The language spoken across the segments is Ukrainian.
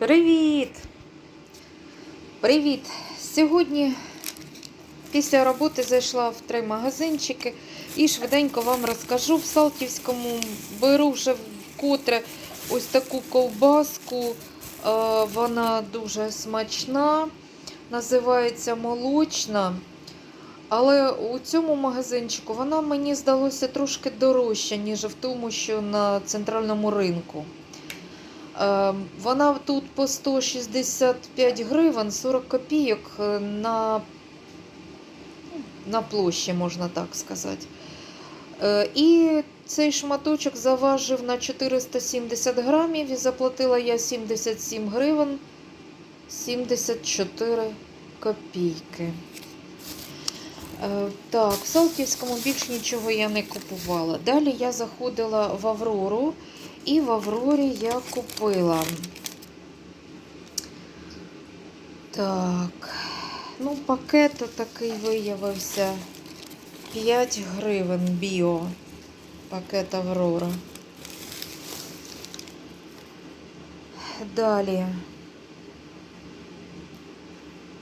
Привіт! Привіт! Сьогодні після роботи зайшла в три магазинчики і швиденько вам розкажу. В Салтівському беру вже вкотре ось таку ковбаску. Е, Вона дуже смачна, називається молочна. Але у цьому магазинчику вона мені здалося трошки дорожча, ніж в тому, що на центральному ринку. Е, Вона тут по 165 гривень 40 копійок е, на, на площі, можна так сказати. Е, І цей шматочок заважив на 470 грамів і заплатила я 77 гривень 74 копійки. Е, Так, в Салтівському більш нічого я не купувала. Далі я заходила в Аврору, і в Аврорі я купила. Так, ну, пакет такий виявився 5 гривень біо. Пакет Аврора. Далі.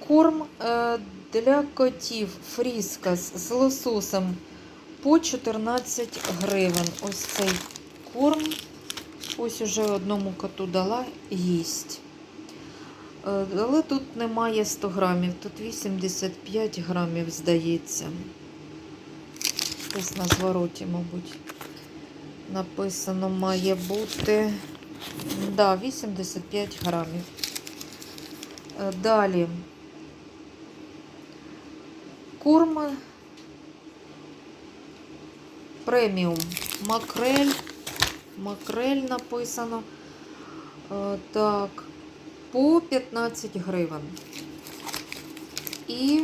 Корм е, для котів фріскас з лососем по 14 гривень. Ось цей корм. Ось уже одному коту дала їсть. Е, Але тут немає 100 грамів, тут 85 грамів, здається. Десь на звороті, мабуть. Написано має бути. Да, 85 грамів. Е, Далі. Корм преміум. Макрель. Макрель написано. Е, Так, по 15 гривень. І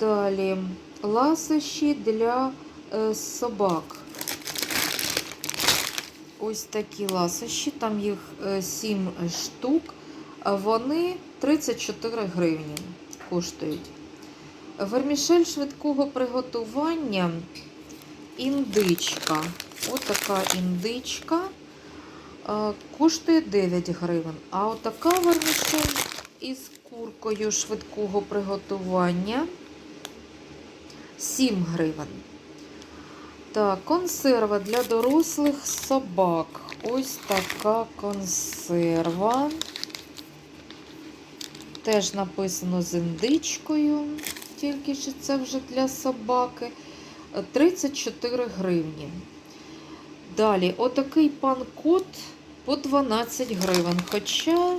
далі ласощі для е, собак. Ось такі ласощі, там їх 7 штук, вони 34 гривні коштують. Вермішель швидкого приготування індичка. Ось така індичка е, коштує 9 гривень. А отака вермішель із куркою швидкого приготування 7 гривень. Так, консерва для дорослих собак. Ось така консерва. Теж написано з індичкою, тільки що це вже для собаки. 34 гривні. Далі, отакий пан-кот по 12 гривень. Хоча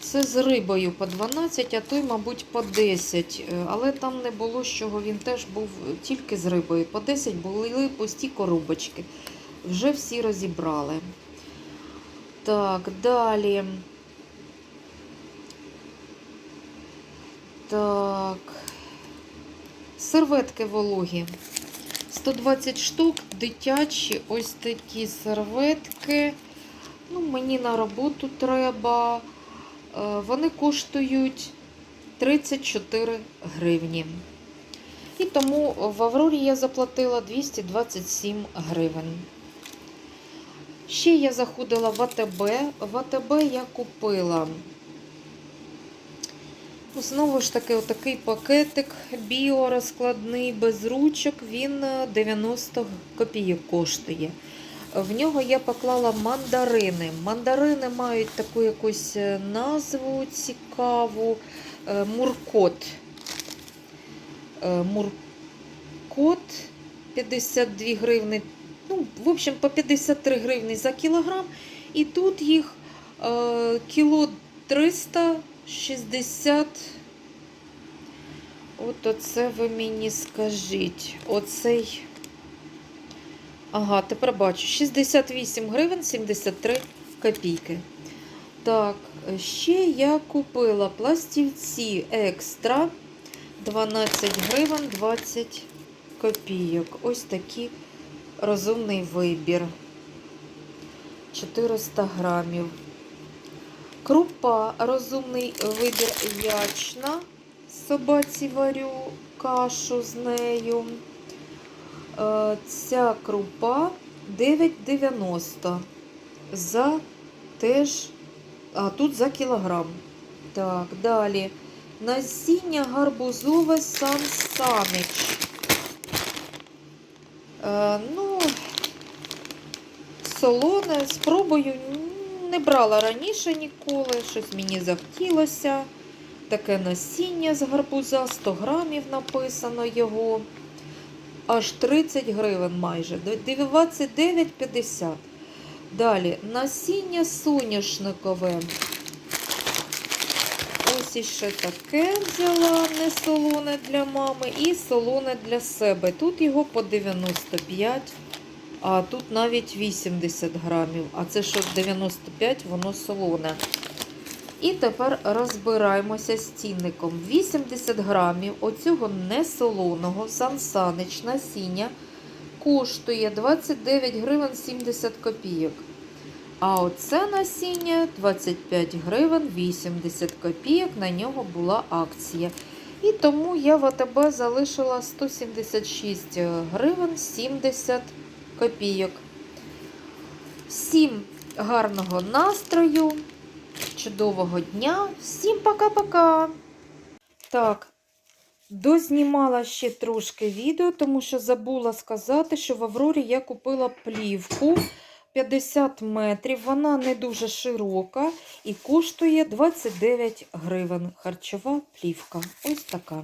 це з рибою по 12, а той, мабуть, по 10. Е, Але там не було, з чого він теж був тільки з рибою. По 10 були пусті коробочки. Вже всі розібрали. Так, далі. Так. Серветки вологі. 120 штук, дитячі, ось такі серветки. Ну, мені на роботу треба. Е, Вони коштують 34 гривні. І тому в Аврорі я заплатила 227 гривень. Ще я заходила в АТБ. В АТБ я купила Ну, Знову ж таки, отакий пакетик біорозкладний без ручок, він е, 90 копійок коштує. В нього я поклала мандарини. Мандарини мають таку якусь е, назву цікаву. е, Муркот. Е, Муркот 52 гривни. Ну, в общем, по 53 гривні за кілограм. І тут їх е, кіло 300 60. От оце ви мені скажіть. Оцей. Ага, тепер бачу. 68 гривень 73 копійки. Так, ще я купила пластівці екстра 12 гривень 20 копійок. Ось такий розумний вибір. 400 грамів. Крупа, розумний вибір ячна. Собаці варю кашу з нею. Е, Ця крупа 9,90 за теж А тут за кілограм. Так, далі. Насіння гарбузове Сан Санич. Е, ну, солоне. Спробую. Не брала раніше ніколи. Щось мені захотілося. Таке насіння з гарбуза, 100 грамів написано його. Аж 30 гривень майже. 29,50. Далі насіння соняшникове. Ось іще таке взяла, не солоне для мами, і солоне для себе. Тут його по 95, а тут навіть 80 грамів. А це що 95, воно солоне. І тепер розбираємося з цінником. 80 грамів оцього несолоного сансанич насіння коштує 29 гривень 70 копійок. А оце насіння 25 гривень 80 копійок. На нього була акція. І тому я в АТБ залишила 176 гривень 70 копійок. Всім гарного настрою, чудового дня. Всім пока-пока. Так, дознімала ще трошки відео, тому що забула сказати, що в Аврорі я купила плівку 50 метрів. Вона не дуже широка і коштує 29 гривень. Харчова плівка. Ось така.